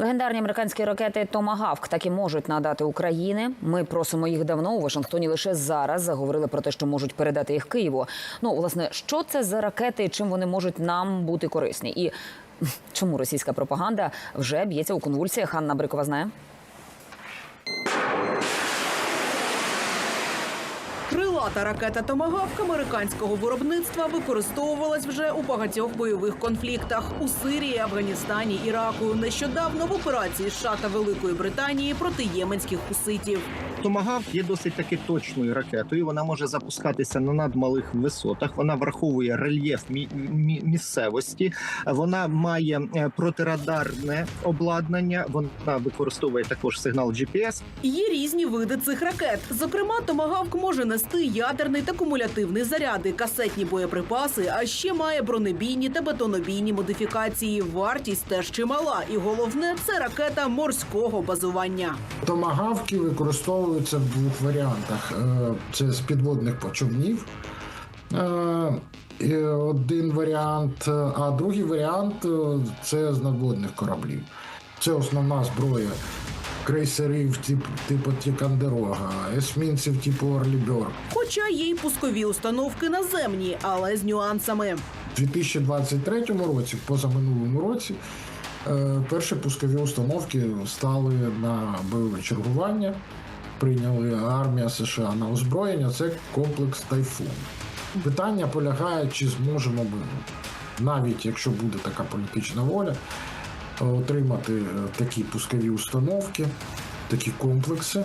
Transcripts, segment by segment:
Легендарні американські ракети Томагавк таки можуть надати Україні. Ми просимо їх давно у Вашингтоні. Лише зараз заговорили про те, що можуть передати їх Києву. Ну, власне, що це за ракети чим вони можуть нам бути корисні? І чому російська пропаганда вже б'ється у конвульсіях? Анна Брикова знає. Крилата ракета Томагавк американського виробництва використовувалась вже у багатьох бойових конфліктах у Сирії, Афганістані, Іраку. Нещодавно в операції США та Великої Британії проти єменських хуситів. Томагавк є досить таки точною ракетою. Вона може запускатися на надмалих висотах. Вона враховує рельєф мі- мі- місцевості. Вона має е, протирадарне обладнання. Вона використовує також сигнал GPS. Є різні види цих ракет. Зокрема, Томагавк може нести ядерний та кумулятивний заряди, касетні боєприпаси, а ще має бронебійні та бетонобійні модифікації. Вартість теж чимала, і головне це ракета морського базування. Томагавки використовуються в двох варіантах: Е, це з підводних почовнів. е, Один варіант, е, а другий варіант це з надводних кораблів. Це основна зброя крейсерів тип- типу Тікандерога, есмінців типу Орлібер. Хоча є й пускові установки наземні, але з нюансами. У 2023 році, позаминулому році, перші пускові установки стали на бойове чергування. Прийняли армія США на озброєння. Це комплекс Тайфун. Питання полягає, чи зможемо ми, навіть якщо буде така політична воля, отримати е, такі пускові установки, такі комплекси,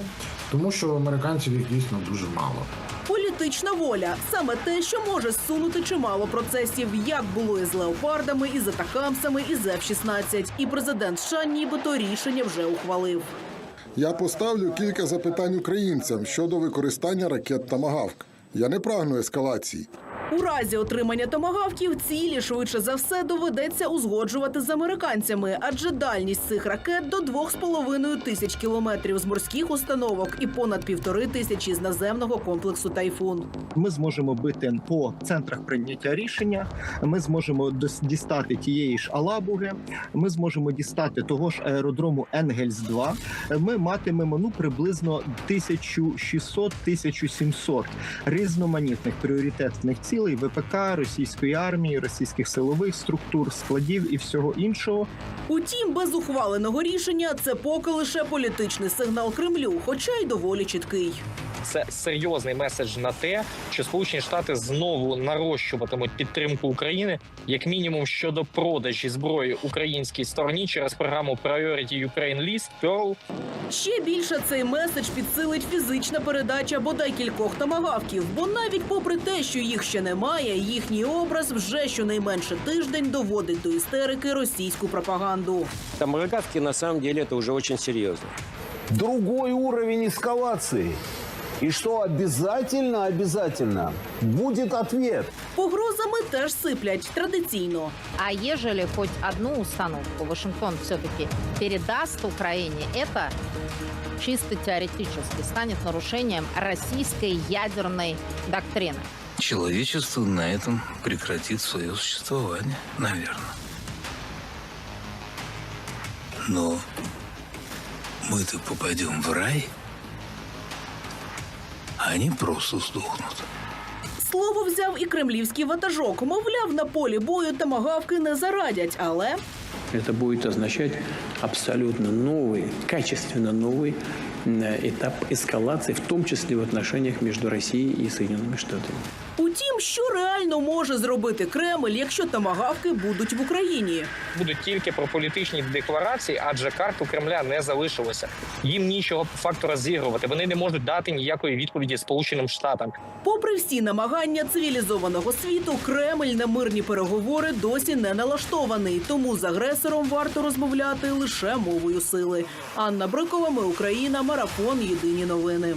тому що американців їх дійсно дуже мало. Політична воля саме те, що може зсунути чимало процесів, як було із леопардами, і з атакамсами, і з F-16. І президент США нібито рішення вже ухвалив. Я поставлю кілька запитань українцям щодо використання ракет Тамагавк. Я не прагну ескалації. У разі отримання томагавків цілі швидше за все доведеться узгоджувати з американцями, адже дальність цих ракет до 2,5 тисяч кілометрів з морських установок і понад півтори тисячі з наземного комплексу Тайфун. Ми зможемо бити по центрах прийняття рішення. Ми зможемо дістати тієї ж Алабуги. Ми зможемо дістати того ж аеродрому Енгельс 2 Ми матимемо ну приблизно 1600-1700 різноманітних пріоритетних цілей ВПК, російської армії, російських силових структур, складів і всього іншого. Утім, без ухваленого рішення це поки лише політичний сигнал Кремлю, хоча й доволі чіткий. Це серйозний меседж на те, що Сполучені Штати знову нарощуватимуть підтримку України, як мінімум щодо продажі зброї українській стороні через програму Priority Ukraine List Pearl. Ще більше цей меседж підсилить фізична передача бодай кількох томагавків, бо навіть попри те, що їх ще немає, їхній образ вже щонайменше тиждень доводить до істерики російську пропаганду. Томагавки на самом деле это уже очень серьезно. другой уровень эскалации. И что обязательно, обязательно будет ответ. Погрозами теж сиплять традиційно. А ежели хоть одну установку Вашингтон все-таки передаст Украине, это чисто теоретически станет нарушением российской ядерной доктрины. Человечество на этом прекратит свое существование, наверное. Но мы-то попадем в рай, они просто сдохнут. Слово взяв і кремлівський ватажок. Мовляв, на полі бою томагавки не зарадять, але Это будет означать абсолютно новый, качественно новый э, этап эскалации, в том числе в отношениях между Россией и Соединенными Штатами. утім, що реально може зробити Кремль, якщо томагавки будуть в Україні. Будуть тільки про політичні декларації, адже карт у Кремля не залишилося. Їм нічого по факту розігрувати. Вони не можуть дати ніякої відповіді Сполученим Штатам. Попри всі намагання цивілізованого світу, Кремль на мирні переговори досі не налаштований. Тому з агресором варто розмовляти лише мовою сили. Анна Брикова, ми Україна, марафон. Єдині новини.